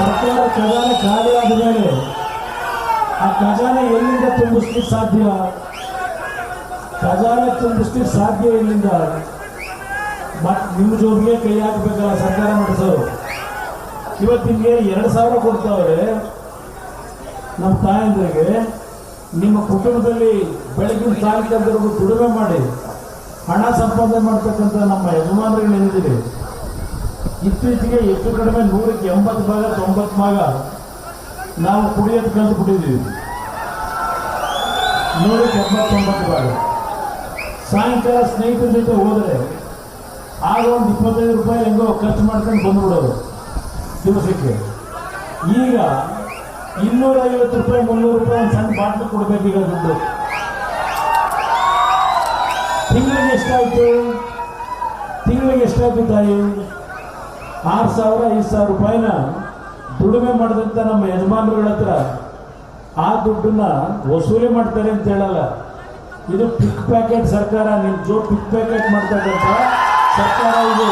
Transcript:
ಸರ್ಕಾರ ಖಜಾನೆ ಖಾಲಿ ಮೇಲೆ ಆ ಖಜಾನೆ ಎಲ್ಲಿಂದ ತುಂಬಿಸ್ಲಿಕ್ಕೆ ಸಾಧ್ಯ? ಖಜಾನೆ ತುಂಬಿಸ್ಲಿಕ್ಕೆ ಸಾಧ್ಯ ಎಲ್ಲಿಂದ? ಮತ್ ನಿಮ್ಮ ಜೋಬಿಗೆ ಕೈ ಹಾಕಬೇಕಲ್ಲ ಸರ್ಕಾರ ನಡೆಸೋರು ಇವತ್ತು ನಿಮಗೆ ಎರಡು ಸಾವಿರ ಕೊಡ್ತಾವ್ರೆ. ನಮ್ಮ ತಾಯಂದ್ರಿಗೆ ನಿಮ್ಮ ಕುಟುಂಬದಲ್ಲಿ ಬೆಳಗಿನ ಸಾಯಂಕಾಲದವರೆಗೂ ದುಡಿಮೆ ಮಾಡಿ ಹಣ ಸಂಪಾದನೆ ಮಾಡ್ತಕ್ಕಂಥ ನಮ್ಮ ಯಜಮಾನರುಗಳು ಏನಿದ್ದೀರಿ ಇತ್ತೀಚೆಗೆ ಹೆಚ್ಚು ಕಡಿಮೆ ನೂರಕ್ಕೆ ಎಂಬತ್ತು ಭಾಗ, ತೊಂಬತ್ತು ಭಾಗ ನಾವು ಕುಡಿಯೋದು ಕಂಡು ಬಿಟ್ಟಿದ್ದೀವಿ. ನೂರಕ್ಕೆ ಎಂಬತ್ತೊಂಬತ್ತು ಭಾಗ. ಸಾಯಂಕಾಲ ಸ್ನೇಹಿತರ ಜೊತೆ ಹೋದರೆ ಆಗ ಒಂದು ಇಪ್ಪತ್ತೈದು ರೂಪಾಯಿ ಹೆಂಗೋ ಖರ್ಚು ಮಾಡ್ಕೊಂಡು ಬಂದ್ಬಿಡೋದು ದಿವಸಕ್ಕೆ. ಈಗ ಇನ್ನೂರ ಐವತ್ತು ರೂಪಾಯಿ, ಮುನ್ನೂರು ರೂಪಾಯಿ ಒಂದು ಸಣ್ಣ ಬಾಟ್ಲು ಕೊಡ್ಬೇಕೀಗ ದುಡ್ಡು. ತಿಂಗಳಿಗೆ ಎಷ್ಟಾಯ್ತು? ತಿಂಗಳಿಗೆ ಎಷ್ಟಾಯ್ತು ತಾಯಿ? ಆರು ಸಾವಿರ, ಐದು ಸಾವಿರ ರೂಪಾಯಿನ ದುಡಿಮೆ ಮಾಡಿದಂತ ನಮ್ಮ ಯಜಮಾನರುಗಳ ಹತ್ರ ಆ ದುಡ್ಡನ್ನ ವಸೂಲಿ ಮಾಡ್ತಾರೆ ಅಂತ ಹೇಳಲ್ಲ. ಇದು ಪಿಕ್ ಪ್ಯಾಕೆಟ್ ಸರ್ಕಾರ ನಿಮ್ಮ ಜೋ ಪಿಕ್ ಪ್ಯಾಕೆಟ್ ಮಾಡ್ತಕ್ಕಂಥ ಸರ್ಕಾರ ಇದು